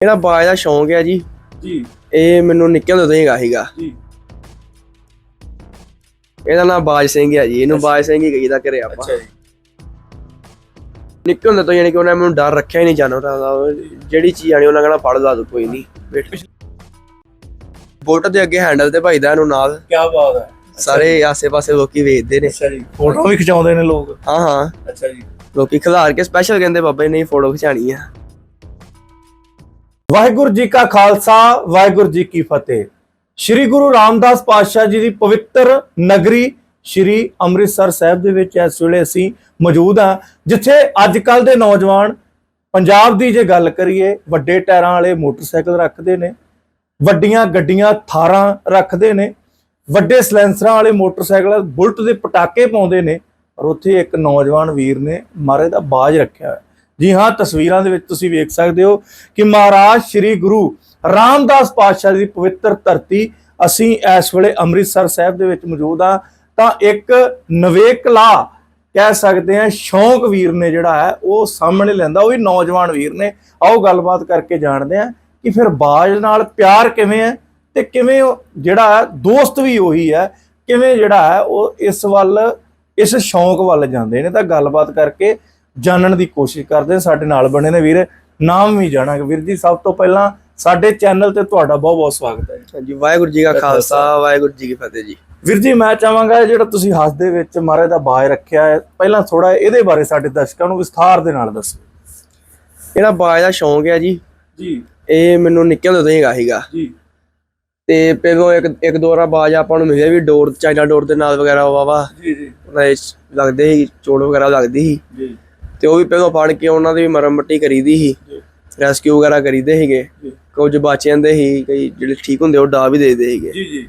ਇਹਦਾ ਬਾਜ ਦਾ ਸ਼ੌਂਕ ਹੈ ਜੀ ਜੀ। ਇਹ ਮੈਨੂੰ ਨਿੱਕੇ ਹੁੰਦੇ ਤੋਂ ਹੀ ਹੈਗਾ ਸੀਗਾ ਜੀ। ਇਹਦਾ ਨਾਮ ਬਾਜ ਸਿੰਘ ਹੈ ਜੀ ਇਹਨੂੰ ਬਾਜ ਸਿੰਘ ਹੀ ਕਹੀਦਾ ਘਰੇ ਆਪਾਂ। ਅੱਛਾ ਜੀ। ਨਿੱਕੇ ਹੁੰਦੇ ਤੋਂ ਯਾਨੀ ਕਿ ਉਹਨਾਂ ਨੇ ਮੈਨੂੰ ਡਰ ਰੱਖਿਆ ਹੀ ਨਹੀਂ ਜਾਨਵਰਾਂ ਦਾ ਜਿਹੜੀ ਚੀਜ਼ ਆਣੀ ਉਹਨਾਂ ਕਹਣਾ ਫੜ ਲਾ ਦੋ ਕੋਈ ਨਹੀਂ ਬੇਟ ਬੋਟ ਦੇ ਅੱਗੇ ਹੈਂਡਲ ਤੇ ਭਾਈਦਾ ਇਹਨੂੰ ਨਾਲ। ਕੀ ਬਾਤ ਹੈ। ਸਾਰੇ ਆਸੇ-ਪਾਸੇ ਲੋਕੀ ਵੇਚਦੇ ਨੇ। ਅੱਛਾ ਜੀ ਫੋਟੋ ਵੀ ਖਿਚਾਉਂਦੇ ਨੇ ਲੋਕ। ਹਾਂ ਹਾਂ। ਅੱਛਾ ਜੀ। ਲੋਕੀ ਖਿਲਾਰ ਕੇ ਸਪੈਸ਼ਲ ਕਹਿੰਦੇ ਬਾਬਾ ਜੀ ਨਹੀਂ ਫੋਟੋ ਖਿਚਾਣੀ ਆ। ਵਾਹਿਗੁਰੂ ਜੀ ਕਾ ਖਾਲਸਾ, ਵਾਹਿਗੁਰੂ ਜੀ ਕੀ ਫਤਿਹ। ਸ੍ਰੀ ਗੁਰੂ ਰਾਮਦਾਸ ਪਾਤਸ਼ਾਹ ਜੀ ਦੀ ਪਵਿੱਤਰ ਨਗਰੀ ਸ੍ਰੀ ਅੰਮ੍ਰਿਤਸਰ ਸਾਹਿਬ ਦੇ ਵਿੱਚ ਇਸ ਵੇਲੇ ਅਸੀਂ ਮੌਜੂਦ ਹਾਂ, ਜਿੱਥੇ ਅੱਜ ਕੱਲ ਦੇ ਨੌਜਵਾਨ ਪੰਜਾਬ ਦੀ ਜੇ ਗੱਲ ਕਰੀਏ, ਵੱਡੇ ਟਾਇਰਾਂ ਵਾਲੇ ਮੋਟਰਸਾਈਕਲ ਰੱਖਦੇ ਨੇ, ਵੱਡੀਆਂ ਗੱਡੀਆਂ, ਥਾਰਾਂ ਰੱਖਦੇ ਨੇ, ਵੱਡੇ ਸਲੈਂਸਰਾਂ ਵਾਲੇ ਮੋਟਰਸਾਈਕਲ, ਬੁਲਟ ਦੇ ਪਟਾਕੇ ਪਾਉਂਦੇ ਨੇ, ਪਰ ਉੱਥੇ ਇੱਕ ਨੌਜਵਾਨ ਵੀਰ ਨੇ ਮਾਰੇ ਦਾ ਬਾਜ ਰੱਖਿਆ ਹੋਇਆ। ਜੀ ਹਾਂ, ਤਸਵੀਰਾਂ ਦੇ ਵਿੱਚ ਤੁਸੀਂ ਵੇਖ ਸਕਦੇ ਹੋ ਕਿ ਮਹਾਰਾਜ ਸ੍ਰੀ ਗੁਰੂ ਰਾਮਦਾਸ ਪਾਤਸ਼ਾਹ ਦੀ ਪਵਿੱਤਰ ਧਰਤੀ ਅਸੀਂ ਇਸ ਵੇਲੇ ਅੰਮ੍ਰਿਤਸਰ ਸਾਹਿਬ ਦੇ ਵਿੱਚ ਮੌਜੂਦ ਆ ਤਾਂ ਇੱਕ ਨਵੇਕਲਾ ਕਹਿ ਸਕਦੇ ਆ ਸ਼ੌਂਕ ਵੀਰ ਨੇ ਜਿਹੜਾ ਹੈ, ਉਹ ਸਾਹਮਣੇ ਲੈਂਦਾ, ਉਹ ਵੀ ਨੌਜਵਾਨ ਵੀਰ ਨੇ। ਆਓ ਗੱਲਬਾਤ ਕਰਕੇ ਜਾਣਦੇ ਆ ਕਿ ਫਿਰ ਬਾਜ ਨਾਲ ਪਿਆਰ ਕਿਵੇਂ ਹੈ ਤੇ ਕਿਵੇਂ ਜਿਹੜਾ ਹੈ, ਦੋਸਤ ਵੀ ਉਹੀ ਹੈ, ਕਿਵੇਂ ਜਿਹੜਾ ਹੈ, ਉਹ ਇਸ ਵੱਲ, ਇਸ ਸ਼ੌਂਕ ਵੱਲ ਜਾਂਦੇ ਨੇ। ਤਾਂ ਗੱਲਬਾਤ ਕਰਕੇ ਜਾਣਨ ਦੀ ਕੋਸ਼ਿਸ਼ ਕਰਦੇ ਹਾਂ। ਸਾਡੇ ਨਾਲ ਬਣੇ ਨੇ ਵੀਰ। ਨਾਮ ਵੀ ਜਾਣਾਂਗੇ। ਵੀਰ ਜੀ ਸਭ ਤੋਂ ਪਹਿਲਾਂ ਸਾਡੇ ਚੈਨਲ ਤੇ ਤੁਹਾਡਾ ਬਹੁਤ ਬਹੁਤ ਸਵਾਗਤ ਹੈ ਹਾਂਜੀ ਵਾਹਿਗੁਰੂ ਜੀ ਕਾ ਖਾਲਸਾ ਵਾਹਿਗੁਰੂ ਜੀ ਕੀ ਫਤਿਹ ਜੀ। ਵੀਰ ਜੀ ਮੈਂ ਚਾਹਾਂਗਾ ਜਿਹੜਾ ਤੁਸੀਂ ਹੱਸ ਦੇ ਵਿੱਚ ਮਾਰੇ ਦਾ ਬਾਜ ਰੱਖਿਆ ਹੈ ਪਹਿਲਾਂ ਥੋੜਾ ਇਹਦੇ ਬਾਰੇ ਸਾਡੇ ਦਰਸ਼ਕਾਂ ਨੂੰ ਵਿਸਥਾਰ ਦੇ ਨਾਲ ਦੱਸੋ। ਇਹਦਾ ਬਾਜ ਦਾ ਸ਼ੌਂਕ ਹੈ ਜੀ। ਜੀ। ਇਹ ਮੈਨੂੰ ਨਿੱਕੇ ਹੁੰਦੇ ਤੋਂ ਹੀ ਹੈਗਾ ਸੀਗਾ। ਜੀ। ਤੇ ਪਹਿਲੋਂ ਇੱਕ ਇੱਕ ਦੋ ਵਾਰ ਬਾਜ ਆਪਾਂ ਨੂੰ ਮਿਲਿਆ ਵੀ ਡੋਰ ਚਾਈਨਾ ਡੋਰ ਦੇ ਨਾਲ ਵਗੈਰਾ ਵਾਵਾ ਜੀ ਜੀ। ਲੱਗਦੇ ਸੀ ਚੋੜ ਵਗੈਰਾ ਲੱਗਦੀ ਸੀ। ਜੀ। ਤੇ ਉਹ ਵੀ ਪਹਿਲੋਂ ਫੜ ਕੇ ਉਹਨਾਂ ਦੀ ਵੀ ਮਰਮ ਮੱਟੀ ਕਰੀਦੀ ਸੀ। ਰੈਸਕਿਊ ਵਗੈਰਾ ਕਰੀਦੇ ਸੀਗੇ। ਕੁਝ ਬਚ ਜਾਂਦੇ ਸੀ ਕਈ ਜਿਹੜੇ ਠੀਕ ਹੁੰਦੇ ਉਹ ਡਾ ਵੀ ਦੇ ਦਿੰਦੇ ਸੀਗੇ। ਜੀ ਜੀ।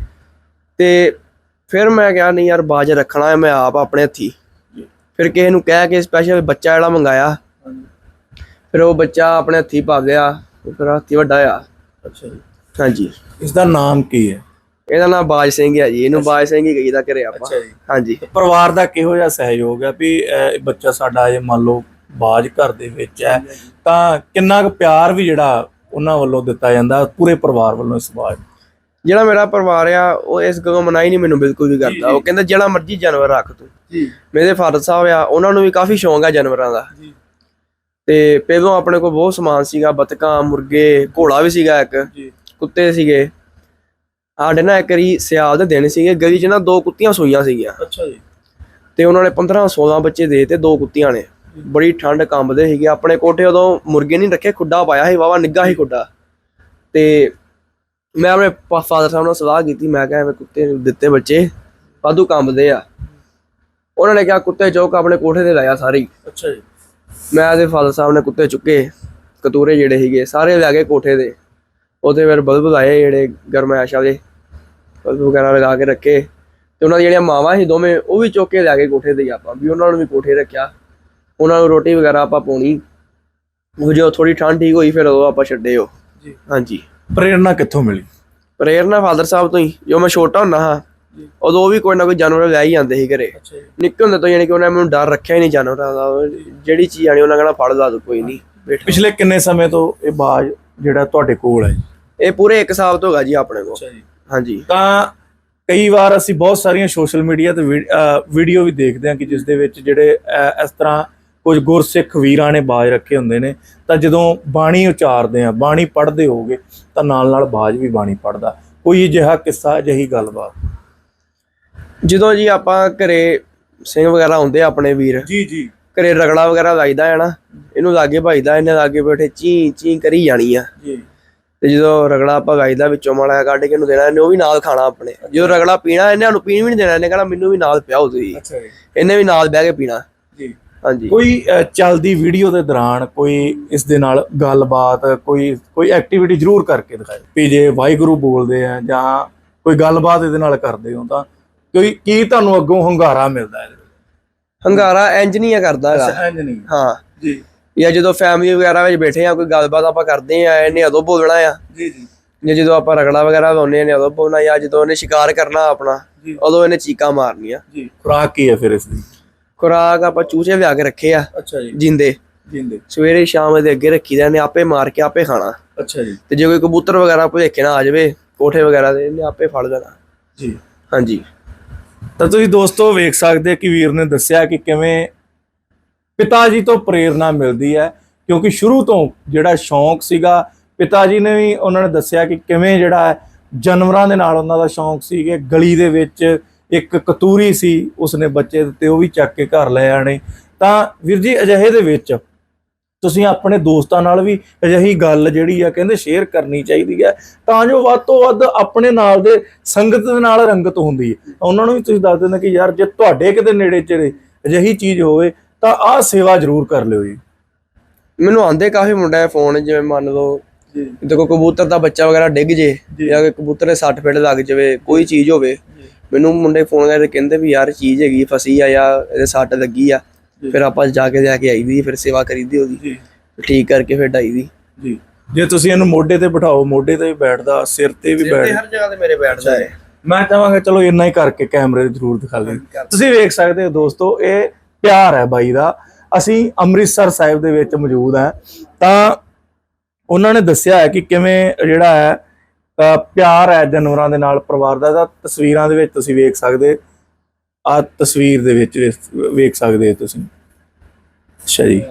ਤੇ ਫਿਰ ਮੈਂ ਕਿਹਾ ਨਹੀਂ ਯਾਰ ਬਾਜ ਰੱਖਣਾ ਹੈ ਮੈਂ ਆਪ ਆਪਣੇ ਹੱਥੀ। ਫਿਰ ਕਿਸੇ ਨੂੰ ਕਹਿ ਕੇ ਸਪੈਸ਼ਲ ਬੱਚਾ ਜਿਹੜਾ ਮੰਗਾਇਆ। ਫਿਰ ਉਹ ਬੱਚਾ ਆਪਣੇ ਹੱਥੀ ਪਾ ਲਿਆ ਉਹ ਫਿਰ ਹੱਥੀ ਵੱਡਾ ਆ ਅੱਛਾ ਜੀ। ਹਾਂਜੀ। ਇਸ ਦਾ ਨਾਮ ਕੀ ਹੈ? ਇਹਦਾ ਨਾਮ ਬਾਜ ਸਿੰਘ ਹੈ ਜੀ ਇਹਨੂੰ ਬਾਜ ਸਿੰਘ ਹੀ ਕਹੀਦਾ ਘਰੇ ਆਪਾਂ। ਜੀ। ਹਾਂਜੀ। ਪਰਿਵਾਰ ਦਾ ਕਿਹੋ ਜਿਹਾ ਸਹਿਯੋਗ ਹੈ ਵੀ ਅਹ, ਇਹ ਬੱਚਾ ਸਾਡਾ ਜੇ ਮੰਨ ਲਓ ਬਾਜ ਘਰ ਦੇ ਵਿੱਚ ਹੈ ਤਾਂ ਕਿੰਨਾ ਕੁ ਪਿਆਰ ਵੀ ਜਿਹੜਾ ਉਹਨਾਂ ਵੱਲੋਂ ਦਿੱਤਾ ਜਾਂਦਾ ਪੂਰੇ ਪਰਿਵਾਰ ਵੱਲੋਂ ਇਸ ਬਾਜ ਨੂੰ? ਜਿਹੜਾ ਮੇਰਾ ਪਰਿਵਾਰ ਆ ਉਹ ਇਸ ਗੱਲੋਂ ਮਨਾਈ ਨਹੀਂ ਮੈਨੂੰ ਬਿਲਕੁਲ ਵੀ ਕਰਦਾ। ਉਹ ਕਹਿੰਦਾ ਜਿਹੜਾ ਮਰਜ਼ੀ ਜਾਨਵਰ ਰੱਖ ਤੂੰ। ਜੀ। ਮੇਰੇ ਫਾਦਰ ਸਾਹਿਬ ਆ ਉਹਨਾਂ ਨੂੰ ਵੀ ਕਾਫੀ ਸ਼ੌਂਕ ਆ ਜਾਨਵਰਾਂ ਦਾ। ਜੀ। ਤੇ ਪਹਿਲੋਂ ਆਪਣੇ ਕੋਲ ਬਹੁਤ ਸਮਾਨ ਸੀਗਾ ਬਤਕਾਂ ਮੁਰਗੇ ਘੋੜਾ ਵੀ ਸੀਗਾ ਇੱਕ। ਜੀ। ਕੁੱਤੇ ਸੀਗੇ। ਸਾਡੇ ਨਾ ਇੱਕ ਵਾਰੀ ਸਿਆਲ ਦੇ ਦਿਨ ਸੀਗੇ ਗਲੀ 'ਚ ਨਾ ਦੋ ਕੁੱਤੀਆਂ ਸੂਈਆਂ ਸੀਗੀਆਂ। ਅੱਛਾ ਜੀ। ਤੇ ਉਹਨਾਂ ਨੇ 15 16 ਬੱਚੇ ਦੇ ਤੇ ਦੋ ਕੁੱਤੀਆਂ ਨੇ। ਬੜੀ ਠੰਡ ਕੰਬਦੇ ਸੀਗੇ। ਆਪਣੇ ਕੋਠੇ ਉਦੋਂ ਮੁਰਗੇ ਨਹੀਂ ਰੱਖੇ ਖੁੱਡਾ ਪਾਇਆ ਸੀ ਵਾਵਾ ਨਿੱਗਾ ਸੀ ਖੁੱਡਾ। ਤੇ ਮੈਂ ਆਪਣੇ ਫਾਦਰ ਸਾਹਿਬ ਨਾਲ ਸਲਾਹ ਕੀਤੀ ਮੈਂ ਕਿਹਾ ਐਵੇਂ ਕੁੱਤੇ ਦਿੱਤੇ ਬੱਚੇ ਵਾਧੂ ਕੰਬਦੇ ਆ। ਉਹਨਾਂ ਨੇ ਕਿਹਾ ਕੁੱਤੇ ਚੌਕ ਆਪਣੇ ਕੋਠੇ ਤੇ ਲਾਇਆ ਸਾਰੇ। ਅੱਛਾ ਜੀ। ਮੈਂ ਤੇ ਫਾਦਰ ਸਾਹਿਬ ਨੇ ਕੁੱਤੇ ਚੁੱਕੇ ਕਤੂਰੇ ਜਿਹੜੇ ਸੀਗੇ ਸਾਰੇ ਲੈ ਗਏ ਕੋਠੇ ਦੇ ਉੱਥੇ ਫਿਰ ਬਲਬ ਲਾਏ ਜਿਹੜੇ ਗਰਮੈਸ਼ ਵਾਲੇ। ਵਗੈਰਾ ਲਗਾ ਕੇ ਰੱਖੇ। ਤੇ ਉਹਨਾਂ ਦੀ ਜਿਹੜੀਆਂ ਮਾਵਾਂ ਸੀ ਦੋਵੇਂ ਉਹ ਵੀ ਚੁੱਕ ਕੇ ਲੈ ਗਏ ਕੋਠੇ ਤੇ ਆਪਾਂ ਵੀ ਉਹਨਾਂ ਨੂੰ ਵੀ ਕੋਠੇ ਰੱਖਿਆ। ਉਹਨਾਂ ਨੂੰ ਰੋਟੀ ਵਗੈਰਾ ਆਪਾਂ ਪਾਉਣੀ। ਉਹ ਜੋ ਥੋੜੀ ਠੰਡ ਠੀਕ ਹੋਈ ਫਿਰ ਉਹ ਆਪਾਂ ਛੱਡੇ ਉਹ ਜੀ। ਹਾਂਜੀ। ਪ੍ਰੇਰਣਾ ਕਿੱਥੋਂ ਮਿਲੀ? ਪ੍ਰੇਰਨਾ ਫਾਦਰ ਸਾਹਿਬ ਤੋਂ ਹੀ ਜੋ ਮੈਂ ਛੋਟਾ ਹੁੰਦਾ ਹਾਂ ਉਦੋਂ ਵੀ ਕੋਈ ਨਾ ਕੋਈ ਜਾਨਵਰ ਲੈ ਹੀ ਜਾਂਦੇ ਸੀ ਘਰੇ। ਅੱਛਾ ਨਿੱਕੇ ਹੁੰਦੇ ਤੋਂ ਯਾਨੀ ਕਿ ਉਹਨਾਂ ਮੈਨੂੰ ਡਰ ਰੱਖਿਆ ਹੀ ਨਹੀਂ ਜਾਨਵਰਾਂ ਦਾ। ਜਿਹੜੀ ਚੀਜ਼ ਆਣੀ ਉਹਨਾਂ ਕਹਣਾ ਫੜ ਲਾ ਦੋ ਕੋਈ ਨਹੀਂ ਬੇਟਾ ਪਿਛਲੇ ਕਿੰਨੇ ਸਮੇਂ ਤੋਂ ਇਹ ਬਾਜ ਜਿਹੜਾ ਤੁਹਾਡੇ ਕੋਲ ਹੈ? ਇਹ ਪੂਰੇ 1 ਸਾਲ ਤੋਂ ਹੈਗਾ ਜੀ ਆਪਣੇ ਕੋਲ। ਜੀ। ਹਾਂਜੀ। ਤਾਂ ਕਈ ਵਾਰ ਅਸੀਂ ਬਹੁਤ ਸਾਰੀਆਂ ਸੋਸ਼ਲ ਮੀਡੀਆ ਤੇ ਵੀਡੀਓ ਵੀ ਦੇਖਦੇ ਹਾਂ ਕਿ ਜਿਸ ਦੇ ਵਿੱਚ ਜਿਹੜੇ ਇਸ ਤਰ੍ਹਾਂ ਕੁਝ ਗੁਰਸਿੱਖ ਵੀਰਾਂ ਨੇ ਬਾਜ ਰੱਖੇ ਹੁੰਦੇ ਨੇ ਤਾਂ ਜਦੋਂ ਬਾਣੀ ਉਚਾਰਦੇ ਆ ਬਾਣੀ ਪੜ੍ਹਦੇ ਹੋਗੇ ਤਾਂ ਨਾਲ ਨਾਲ ਬਾਜ ਵੀ ਬਾਣੀ ਪੜ੍ਹਦਾ। ਕੋਈ ਅਜਿਹਾ ਕਿੱਸਾ ਅਜਿਹੀ ਗੱਲਬਾਤ? ਜਦੋਂ ਜੀ ਆਪਾਂ ਘਰੇ ਸਿੰਘ ਵਗੈਰਾ ਹੁੰਦੇ ਆਪਣੇ ਵੀਰ ਜੀ ਜੀ। ਘਰੇ ਰਗੜਾ ਵਗੈਰਾ ਲਾਈਦਾ ਹੈ ਨਾ ਇਹਨੂੰ ਲਾਗੇ ਭਾਈਦਾ ਇਹਨੇ ਲਾਗੇ ਬੈਠੇ ਚੀ ਚੀ ਕਰੀ ਜਾਣੀ ਆ। ਜੀ। ਤੇ ਜਦੋਂ ਰਗੜਾ ਆਪਾਂ ਗਾਈਦਾ ਵਿੱਚੋਂ ਮਾੜਾ ਕੱਢ ਕੇ ਇਹਨੂੰ ਦੇਣਾ ਇਹਨੇ ਉਹ ਵੀ ਨਾਲ ਖਾਣਾ ਆਪਣੇ। ਜਦੋਂ ਰਗੜਾ ਪੀਣਾ ਇਹਨੇ ਸਾਨੂੰ ਪੀਣ ਵੀ ਨਹੀਂ ਦੇਣਾ ਇਹਨੇ ਕਹਿਣਾ ਮੈਨੂੰ ਵੀ ਨਾਲ ਪਿਆਓ ਤੁਸੀਂ। ਅੱਛਾ ਜੀ। ਇਹਨੇ ਵੀ ਨਾਲ ਬਹਿ ਕੇ ਪੀਣਾ। ਜੀ। ਹਾਂਜੀ। ਕੋਈ ਚੱਲਦੀ ਵੀਡੀਓ ਦੇ ਦੌਰਾਨ ਕੋਈ ਇਸ ਦੇ ਨਾਲ ਗੱਲਬਾਤ ਕੋਈ ਕੋਈ ਐਕਟੀਵਿਟੀ ਜ਼ਰੂਰ ਕਰਕੇ ਦਿਖਾਏ ਵੀ ਜੇ ਵਾਹਿਗੁਰੂ ਬੋਲਦੇ ਆ ਜਾਂ ਕੋਈ ਗੱਲਬਾਤ ਇਹਦੇ ਨਾਲ ਕਰਦੇ ਹੋ ਤਾਂ ਕੋਈ ਕੀ ਤੁਹਾਨੂੰ ਅੱਗੋਂ ਹੰਗਾਰਾ ਮਿਲਦਾ ਹੈ ਹੰਗਾਰਾ ਇੰਜ ਨਹੀਂ ਆ ਕਰਦਾ ਹੈਗਾ ਇੰਜ ਨਹੀਂ ਹਾਂ। ਜੀ। ਜਾਂ ਜਦੋਂ ਫੈਮਿਲੀ ਵਗੈਰਾ ਵਿੱਚ ਬੈਠੇ ਆ ਕੋਈ ਗੱਲਬਾਤ ਆਪਾਂ ਕਰਦੇ ਆ ਇਹਨੇ ਉਦੋਂ ਬੋਲਣਾ ਆ। ਜੀ ਜੀ। ਜਾਂ ਜਦੋਂ ਆਪਾਂ ਰਗੜਾ ਵਗੈਰਾ ਲਾਉਂਦੇ ਨੇ ਉਦੋਂ ਬੋਲਣਾ ਜਾਂ ਜਦੋਂ ਇਹਨੇ ਸ਼ਿਕਾਰ ਕਰਨਾ ਆਪਣਾ ਉਦੋਂ ਇਹਨੇ ਚੀਕਾਂ ਮਾਰਨੀਆਂ। ਜੀ। ਖੁਰਾਕ ਕੀ ਹੈ ਫਿਰ ਇਸ ਦੀ? ਖੁਰਾਕ ਆਪਾਂ ਚੂਚੇ ਲਿਆ ਕੇ ਰੱਖੇ ਆ ਅੱਛਾ ਜੀ। ਜਿੰਦੇ। ਜਿੰਦੇ। ਸਵੇਰੇ ਸ਼ਾਮ ਦੇ ਅੱਗੇ ਰੱਖੀ ਦਾ ਇਹਨੇ ਆਪੇ ਮਾਰ ਕੇ ਆਪੇ ਖਾਣਾ। ਅੱਛਾ ਜੀ। ਤੇ ਜੇ ਕੋਈ ਕਬੂਤਰ ਵਗੈਰਾ ਭੁਲੇਖੇ ਨਾ ਆ ਜਾਵੇ ਕੋਠੇ ਵਗੈਰਾ ਦੇ ਇਹਨੇ ਆਪੇ ਫੜ ਲੈਣਾ। ਜੀ। ਹਾਂਜੀ। ਤਾਂ ਤੁਸੀਂ ਦੋਸਤੋ ਵੇਖ ਸਕਦੇ ਕਿ ਵੀਰ ਨੇ ਦੱਸਿਆ ਕਿ ਕਿਵੇਂ ਪਿਤਾ ਜੀ ਤੋਂ ਪ੍ਰੇਰਣਾ ਮਿਲਦੀ ਹੈ, ਕਿਉਂਕਿ ਸ਼ੁਰੂ ਤੋਂ ਜਿਹੜਾ ਸ਼ੌਂਕ ਸੀਗਾ, ਪਿਤਾ ਜੀ ਨੇ ਵੀ ਉਹਨਾਂ ਨੇ ਦੱਸਿਆ ਕਿ ਕਿਵੇਂ ਜਿਹੜਾ ਜਾਨਵਰਾਂ ਦੇ ਨਾਲ ਉਹਨਾਂ ਦਾ ਸ਼ੌਂਕ ਸੀ ਕਿ ਗਲੀ ਦੇ ਵਿੱਚ ਇੱਕ ਕਤੂਰੀ ਸੀ, ਉਸਨੇ ਬੱਚੇ ਦਿੱਤੇ, ਉਹ ਵੀ ਚੱਕ ਕੇ ਘਰ ਲੈ ਆਣੇ ਤਾਂ ਵੀਰ ਜੀ, ਅਜਿਹੇ ਦੇ ਵਿੱਚ ਤੁਸੀਂ ਆਪਣੇ ਦੋਸਤਾਂ ਨਾਲ ਵੀ ਅਜਿਹੀ ਗੱਲ ਜਿਹੜੀ ਆ ਕਹਿੰਦੇ ਸ਼ੇਅਰ ਕਰਨੀ ਚਾਹੀਦੀ ਹੈ, ਤਾਂ ਜੋ ਵੱਧ ਤੋਂ ਵੱਧ ਆਪਣੇ ਨਾਲ ਦੇ ਸੰਗਤ ਦੇ ਨਾਲ ਰੰਗਤ ਹੁੰਦੀ ਹੈ। ਉਹਨਾਂ ਨੂੰ ਵੀ ਤੁਸੀਂ ਦੱਸ ਦਿੰਦੇ ਕਿ ਯਾਰ, ਜੇ ਤੁਹਾਡੇ ਕਿਤੇ ਨੇੜੇ ਚੜੇ ਅਜਿਹੀ ਚੀਜ਼ ਹੋਵੇ ਤਾਂ ਆਹ ਸੇਵਾ ਜ਼ਰੂਰ ਕਰ ਲਿਓ ਜੀ। ਮੈਨੂੰ ਆਂਦੇ ਕਾਫੀ ਮੁੰਡਾ ਫੋਨ ਜਿਵੇਂ ਮੰਨ ਲਓ ਜੀ। ਦੇਖੋ ਕਬੂਤਰ ਦਾ ਬੱਚਾ ਵਗੈਰਾ ਡਿੱਗ ਜੇ ਜੀ। ਜਾਂ ਕਿ ਕਬੂਤਰ ਦੇ ਸੱਟ ਫੇਟ ਲੱਗ ਜਾਵੇ ਕੋਈ ਚੀਜ਼ ਹੋਵੇ ਮੈਨੂੰ ਮੁੰਡੇ ਫੋਨ ਕਰਕੇ ਕਹਿੰਦੇ ਵੀ ਯਾਰ ਚੀਜ਼ ਹੈਗੀ ਫਸੀ ਆ ਜਾਂ ਇਹਦੇ ਸੱਟ ਲੱਗੀ ਆ ਜੀ। ਫਿਰ ਆਪਾਂ ਜਾ ਕੇ ਲੈ ਕੇ ਆਈ ਦੀ ਫਿਰ ਸੇਵਾ ਕਰੀਦੀ ਉਹਦੀ। ਜੀ। ਠੀਕ ਕਰਕੇ ਫਿਰ ਡਾਈ ਦੀ। ਜੀ। ਜੇ ਤੁਸੀਂ ਇਹਨੂੰ ਮੋਢੇ ਤੇ ਬਿਠਾਓ ਮੋਢੇ ਤੇ ਵੀ ਬੈਠਦਾ ਸਿਰ ਤੇ ਵੀ ਬੈਠ ਹਰ ਜਗ੍ਹਾ ਤੇ ਮੇਰੇ ਬੈਠਦਾ ਹੈ ਮੈਂ ਚਾਹਾਂਗਾ ਚਲੋ ਇੰਨਾ ਹੀ ਕਰਕੇ ਕੈਮਰੇ ਜ਼ਰੂਰ ਦਿਖਾ ਲਈ। ਤੁਸੀਂ ਵੇਖ ਸਕਦੇ ਹੋ ਦੋਸਤੋ ਇਹ ਪਿਆਰ ਹੈ ਬਾਈ ਦਾ। ਅਸੀਂ ਅੰਮ੍ਰਿਤਸਰ ਸਾਹਿਬ ਦੇ ਵਿੱਚ ਮੌਜੂਦ ਹਾਂ। ਤਾਂ ਉਹਨਾਂ ਨੇ ਦੱਸਿਆ ਹੈ ਕਿ ਕਿਵੇਂ ਜਿਹੜਾ ਹੈ ਪਿਆਰ ਹੈ ਜਾਨਵਰਾਂ ਦੇ ਨਾਲ ਪਰਿਵਾਰ ਦਾ। ਤਾਂ ਤਸਵੀਰਾਂ ਦੇ ਵਿੱਚ ਤੁਸੀਂ ਵੇਖ ਸਕਦੇ ਆ ਤਸਵੀਰ ਦੇ ਵਿੱਚ ਵੇਖ- ਸਕਦੇ ਹੋ ਤੁਸੀਂ। ਅੱਛਾ ਜੀ।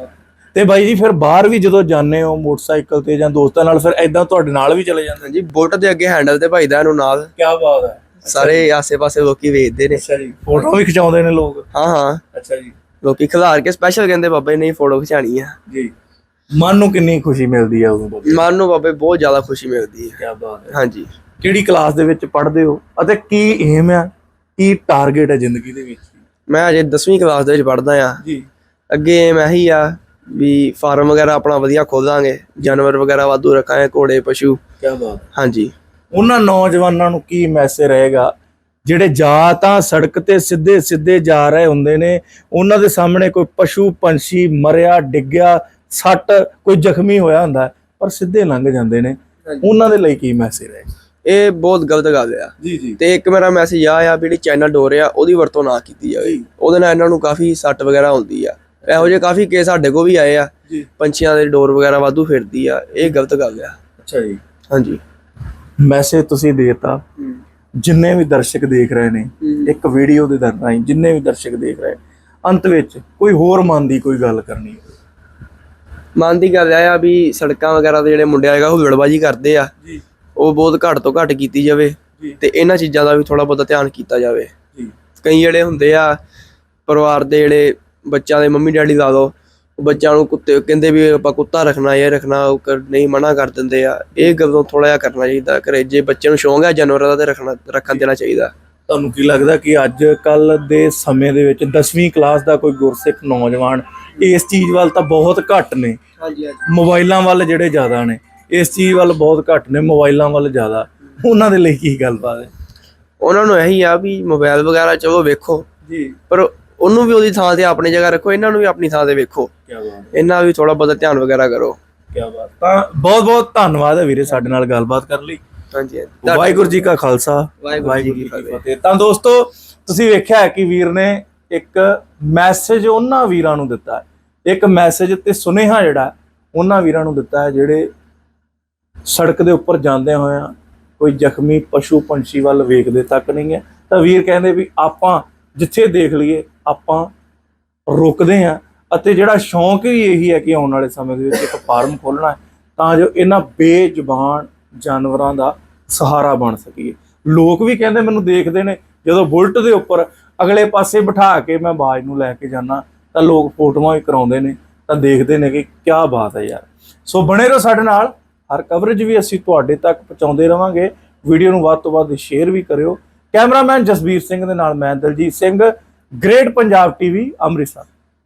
ਤੇ ਬਾਈ ਜੀ ਫਿਰ ਬਾਹਰ ਵੀ ਜਦੋਂ ਜਾਂਦੇ ਹੋ ਮੋਟਰਸਾਈਕਲ ਤੇ ਜਾਂ ਦੋਸਤਾਂ ਨਾਲ ਫਿਰ ਐਦਾਂ ਤੁਹਾਡੇ ਨਾਲ ਵੀ ਚਲੇ ਜਾਂਦੇ ਹਾਂਜੀ ਬੁਲਟ ਦੇ ਅੱਗੇ ਹੈਂਡਲ ਤੇ ਭਾਈਦਾ ਇਹਨੂੰ ਨਾਲ। ਕੀ ਬਾਤ ਹੈ। ਸਾਰੇ ਆਸੇ-ਪਾਸੇ ਲੋਕੀ ਵੇਚਦੇ ਨੇ। ਅੱਛਾ ਜੀ। ਫੋਟੋ ਵੀ ਖਿਚਾਉਂਦੇ ਨੇ ਲੋਕ? ਹਾਂ ਹਾਂ। ਅੱਛਾ ਜੀ। ਲੋਕੀ ਖਿਲਾਰ ਕੇ ਸਪੈਸ਼ਲ ਕਹਿੰਦੇ ਬਾਬਾ ਨਹੀਂ ਫੋਟੋ ਖਿਚਾਣੀ ਆ। ਜੀ। ਮਨ ਨੂੰ ਕਿੰਨੀ ਖੁਸ਼ੀ ਮਿਲਦੀ ਹੈ ਉਦੋਂ ਬਾਬਾ? ਮਨ ਨੂੰ ਬਾਬੇ ਬਹੁਤ ਜ਼ਿਆਦਾ ਖੁਸ਼ੀ ਮਿਲਦੀ ਹੈ ਕੀ ਬਾਤ ਹੈ। ਹਾਂਜੀ। ਕਿਹੜੀ ਕਲਾਸ ਦੇ ਵਿੱਚ ਪੜ੍ਹਦੇ ਹੋ ਅਤੇ ਕੀ ਏਮ ਆ? ਕੀ ਟਾਰਗੇਟ ਹੈ ਜ਼ਿੰਦਗੀ ਦੇ ਵਿੱਚ? ਮੈਂ ਅਜੇ 10ਵੀਂ ਕਲਾਸ ਦੇ ਵਿੱਚ ਪੜ੍ਹਦਾ ਆ। ਜੀ। ਅੱਗੇ ਮੈਂ ਹੀ ਆ ਵੀ ਫਾਰਮ ਵਗੈਰਾ ਆਪਣਾ ਵਧੀਆ ਖੋਲਾਂਗੇ ਜਾਨਵਰ ਵਗੈਰਾ ਵਾਧੂ ਰੱਖਾਂਗੇ ਘੋੜੇ ਪਸ਼ੂ। ਕੀ ਬਾਤ ਹਾਂਜੀ। ਉਹਨਾਂ ਨੌਜਵਾਨਾਂ ਨੂੰ ਕੀ ਮੈਸੇਜ ਰਹੇਗਾ? ਜਿਹੜੇ ਜਾ ਤਾਂ ਸੜਕ ਤੇ ਸਿੱਧੇ ਸਿੱਧੇ ਜਾ ਰਹੇ ਹੁੰਦੇ ਨੇ ਉਹਨਾਂ ਦੇ ਸਾਹਮਣੇ ਕੋਈ ਪਸ਼ੂ ਪੰਛੀ ਮਰਿਆ ਡਿੱਗਿਆ ਸੱਟ ਕੋਈ ਜ਼ਖਮੀ ਹੋਇਆ ਹੁੰਦਾ ਪਰ ਸਿੱਧੇ ਲੰਘ ਜਾਂਦੇ ਨੇ। ਉਹਨਾਂ ਦੇ ਲਈ ਕੀ ਮੈਸੇਜ ਹੈ ਇਹ ਬਹੁਤ ਗਲਤ ਗੱਲ ਆ। ਜੀ ਜੀ। ਤੇ ਇੱਕ ਮੇਰਾ ਮੈਸੇਜ ਆ ਆ ਵੀ ਜਿਹੜੀ ਚਾਈਨਾ ਡੋਰ ਆ ਉਹਦੀ ਵਰਤੋਂ ਨਾ ਕੀਤੀ ਜਾਵੇ। ਉਹਦੇ ਨਾਲ ਇਹਨਾਂ ਨੂੰ ਕਾਫੀ ਸੱਟ ਵਗੈਰਾ ਹੁੰਦੀ ਆ। ਇਹੋ ਜਿਹੇ ਕਾਫੀ ਕੇਸ ਸਾਡੇ ਕੋਲ ਵੀ ਆਏ ਆ। ਪੰਛੀਆਂ ਦੇ ਡੋਰ ਵਗੈਰਾ ਵਾਧੂ ਫਿਰਦੀ ਆ। ਇਹ ਗਲਤ ਗੱਲ ਆ। ਅੱਛਾ ਜੀ। ਹਾਂਜੀ। ਮੈਸੇਜ ਤੁਸੀਂ ਦੇਤਾ। ਜਿੰਨੇ ਵੀ ਦਰਸ਼ਕ ਦੇਖ ਰਹੇ ਨੇ ਇੱਕ ਵੀਡੀਓ ਦੇ ਦਰ ਰਾਹੀਂ ਜਿੰਨੇ ਵੀ ਦਰਸ਼ਕ ਦੇਖ ਰਹੇ ਅੰਤ ਵਿੱਚ ਕੋਈ ਹੋਰ ਮਨ ਦੀ ਕੋਈ ਗੱਲ ਕਰਨੀ ਮਨ ਦੀ ਗੱਲ ਆ ਵੀ ਸੜਕਾਂ ਵਗੈਰਾ ਦੇ ਜਿਹੜੇ ਮੁੰਡੇ ਆਏਗਾ ਉਹ ਹੁਲੜਬਾਜੀ ਕਰਦੇ ਆ। ਜੀ। ਉਹ ਬਹੁਤ ਘੱਟ ਤੋਂ ਘੱਟ ਕੀਤੀ ਜਾਵੇ ਤੇ ਇਹਨਾਂ ਚੀਜ਼ਾਂ ਦਾ ਵੀ ਥੋੜਾ ਬਹੁਤਾ ਧਿਆਨ ਕੀਤਾ ਜਾਵੇ। ਜੀ। ਕਈ ਜਿਹੜੇ ਹੁੰਦੇ ਆ ਪਰਿਵਾਰ ਦੇ ਜਿਹੜੇ ਬੱਚਿਆਂ ਦੇ ਮੰਮੀ ਡੈਡੀ ਲਾ ਉਹ ਬੱਚਿਆਂ ਨੂੰ ਕੁੱਤੇ ਕਹਿੰਦੇ ਵੀ ਆਪਾਂ ਕੁੱਤਾ ਰੱਖਣਾ ਇਹ ਰੱਖਣਾ ਉਹ ਕਰ- ਨਹੀਂ ਮਨਾ ਕਰ ਦਿੰਦੇ ਆ। ਇਹ ਗੱਲੋਂ ਥੋੜਾ ਜਿਹਾ ਕਰਨਾ ਚਾਹੀਦਾ ਘਰੇ ਜੇ ਬੱਚੇ ਨੂੰ ਸ਼ੌਂਕ ਹੈ ਜਾਨਵਰਾਂ ਦਾ ਤੇ ਰੱਖਣਾ ਰੱਖਣ ਦੇਣਾ ਚਾਹੀਦਾ। ਤੁਹਾਨੂੰ ਕੀ ਲੱਗਦਾ ਕਿ ਅੱਜ ਕੱਲ ਦੇ ਸਮੇਂ ਦੇ ਵਿੱਚ 10ਵੀਂ ਕਲਾਸ ਦਾ ਕੋਈ ਗੁਰਸਿੱਖ ਨੌਜਵਾਨ ਇਸ ਚੀਜ਼ ਵੱਲ ਤਾਂ ਬਹੁਤ ਘੱਟ ਨੇ। ਹਾਂਜੀ ਹਾਂਜੀ। ਮੋਬਾਈਲਾਂ ਵੱਲ ਜਿਹੜੇ ਜ਼ਿਆਦਾ ਨੇ ਇਸ ਚੀਜ਼ ਵੱਲ ਬਹੁਤ ਘੱਟ ਨੇ ਮੋਬਾਈਲਾਂ ਵੱਲ ਜ਼ਿਆਦਾ। ਉਹਨਾਂ ਦੇ ਲਈ ਕੀ ਗੱਲਬਾਤ ਹੈ? ਉਹਨਾਂ ਨੂੰ ਇਹੀ ਆ ਵੀ ਮੋਬਾਈਲ ਵਗੈਰਾ ਚਲੋ ਵੇਖੋ। ਜੀ। ਪਰ ਉਹਨੂੰ ਵੀ ਉਹਦੀ ਥਾਂ ਤੇ ਆਪਣੀ ਜਗ੍ਹਾ ਰੱਖੋ ਇਹਨਾਂ ਨੂੰ ਵੀ ਆਪਣੀ ਥਾਂ ਤੇ ਵੇਖੋ। ਕੀ ਬਾਤ ਇਹਨਾਂ ਵੀ ਥੋੜਾ ਬਹੁਤਾ ਧਿਆਨ ਵਗੈਰਾ ਕਰੋ। ਕੀ ਬਾਤ। ਤਾਂ ਬਹੁਤ ਬਹੁਤ ਧੰਨਵਾਦ ਹੈ ਵੀਰੇ ਸਾਡੇ ਨਾਲ ਗੱਲਬਾਤ ਕਰਨ ਲਈ। ਹਾਂਜੀ ਵਾਹਿਗੁਰੂ ਜੀ ਕਾ ਖਾਲਸਾ। ਵਾਹਿਗੁਰੂ ਜੀ ਕੀ ਫਤਿਹ। ਤਾਂ ਦੋਸਤੋ ਤੁਸੀਂ ਵੇਖਿਆ ਹੈ ਕਿ ਵੀਰ ਨੇ ਇੱਕ ਮੈਸੇਜ ਉਹਨਾਂ ਵੀਰਾਂ ਨੂੰ ਦਿੱਤਾ ਇੱਕ ਮੈਸੇਜ ਤੇ ਸੁਨੇਹਾ ਜਿਹੜਾ ਉਹਨਾਂ ਵੀਰਾਂ ਨੂੰ ਦਿੱਤਾ ਹੈ ਜਿਹੜੇ ਸੜਕ ਦੇ ਉੱਪਰ ਜਾਂਦੇ ਹੋਇਆ ਕੋਈ ਜ਼ਖਮੀ ਪਸ਼ੂ ਪੰਛੀ ਵੱਲ ਵੇਖਦੇ ਤੱਕ ਨਹੀਂ ਹੈ। ਤਾਂ ਵੀਰ ਕਹਿੰਦੇ ਵੀ ਆਪਾਂ ਜਿੱਥੇ ਦੇਖ ਲਈਏ ਆਪਾਂ ਰੁਕਦੇ ਹਾਂ ਅਤੇ ਜਿਹੜਾ ਸ਼ੌਂਕ ਵੀ ਇਹੀ ਹੈ ਕਿ ਆਉਣ ਵਾਲੇ ਸਮੇਂ ਦੇ ਵਿੱਚ ਇੱਕ ਫਾਰਮ ਖੋਲਣਾ ਤਾਂ ਜੋ ਇਹਨਾਂ ਬੇਜ਼ੁਬਾਨ ਜਾਨਵਰਾਂ ਦਾ ਸਹਾਰਾ ਬਣ ਸਕੀਏ। ਲੋਕ ਵੀ ਕਹਿੰਦੇ ਮੈਨੂੰ ਦੇਖਦੇ ਨੇ, ਜਦੋਂ ਬੁਲਟ ਦੇ ਉੱਪਰ ਅਗਲੇ ਪਾਸੇ ਬਿਠਾ ਕੇ ਮੈਂ ਬਾਜ ਨੂੰ ਲੈ ਕੇ ਜਾਣਾ ਤਾਂ ਲੋਕ ਫੋਟੋਆਂ ਵੀ ਕਰਾਉਂਦੇ ਨੇ, ਤਾਂ ਦੇਖਦੇ ਨੇ ਕਿ ਕੀ ਬਾਤ ਹੈ ਯਾਰ। ਸੋ ਬਣੇ ਰਹੋ ਸਾਡੇ ਨਾਲ, ਹਰ ਕਵਰੇਜ ਵੀ ਅਸੀਂ ਤੁਹਾਡੇ ਤੱਕ ਪਹੁੰਚਾਉਂਦੇ ਰਵਾਂਗੇ। ਵੀਡੀਓ ਨੂੰ ਵੱਧ ਤੋਂ ਵੱਧ ਸ਼ੇਅਰ ਵੀ ਕਰਿਓ ਕੈਮਰਾਮੈਨ ਜਸਬੀਰ ਸਿੰਘ ਦੇ ਨਾਲ ਮੈਂ ਦਲਜੀਤ ਸਿੰਘ ਗ੍ਰੇਟ ਪੰਜਾਬ ਟੀਵੀ ਅੰਮ੍ਰਿਤਸਰ।